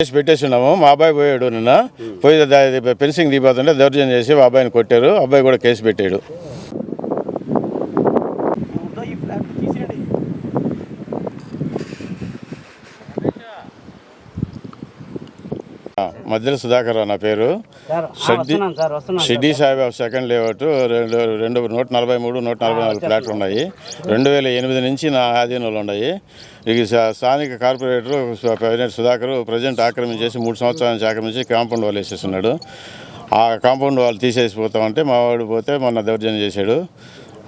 Case పెట్టేస్తున్నాము మా అబ్బాయి పోయాడు నిన్న. పోయి ఫెన్సింగ్ దిగిపోతుంటే దౌర్జన్యం చేసి మా అబ్బాయిని కొట్టారు. అబ్బాయి కూడా కేసు పెట్టాడు ఆ, మధ్యలో సుధాకర్ రావు నా పేరు. షెడ్డి షెడ్డి సాహెబ్ సెకండ్ లేఅవుట్ రెండు రెండు నూట నలభై మూడు నూట నలభై నాలుగు ఫ్లాట్లు ఉన్నాయి. రెండు వేల ఎనిమిది నుంచి నా ఆధీనంలో ఉన్నాయి. సా- స్థానిక కార్పొరేటర్ ప్రెసిడెంట్ సుధాకర్ ప్రజెంట్ ఆక్రమించేసి మూడు సంవత్సరాల నుంచి ఆక్రమించి కాంపౌండ్ వాళ్ళు వేసేస్తున్నాడు. ఆ కాంపౌండ్ వాళ్ళు తీసేసిపోతామంటే మా వాడు పోతే మొన్న దౌర్జన్యం చేశాడు.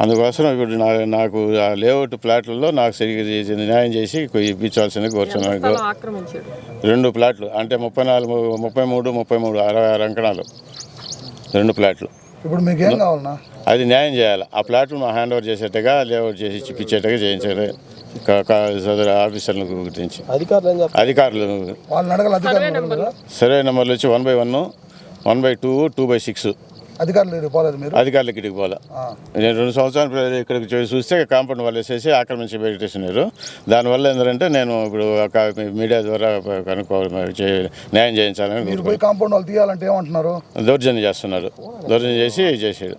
అందుకోసం ఇప్పుడు నా నాకు ఆ లేఅవుట్ ప్లాట్లలో నాకు సరిగ్గా చేసి న్యాయం చేసి ఇప్పించాల్సింది కోరుచున్నాను ఆక్రమించాడు? రెండు ప్లాట్లు. అంటే ముప్పై నాలుగు ముప్పై మూడు ముప్పై మూడు అరవై ఆరు అంకణాలు. రెండు ప్లాట్లు. ఇప్పుడు మీకు ఏం కావాలన్నా? అది న్యాయం చేయాలి. ఆ ప్లాట్లు మా హ్యాండ్ ఓవర్ చేసేట్టుగా లేఅవుట్ చేసి ఇప్పించేట్టుగా క- సదరు ఆఫీసర్లకు గురించి అధికారులు? సర్వే నెంబర్లు వచ్చి one by one one by two two by six. అధికారులు లేరు, పోలేదు మీరు? అధికారులకి ఇటుకు పోలే. నేను రెండు సంవత్సరాలు ఇక్కడికి చూస్తే కాంపౌండ్ వాళ్ళు వేసేసి ఆక్రమించి పెట్టేసినారు. దానివల్ల ఏంటంటే నేను ఇప్పుడు ఒక మీడియా ద్వారా కనుక్కో న్యాయం చేయించాలని మీరు పోయి కాంపౌండ్ వాళ్ళు తీయాలంటే ఏమంటున్నారు? దౌర్జన్యం చేస్తున్నారు. దౌర్జన్యం చేసి చేసాడు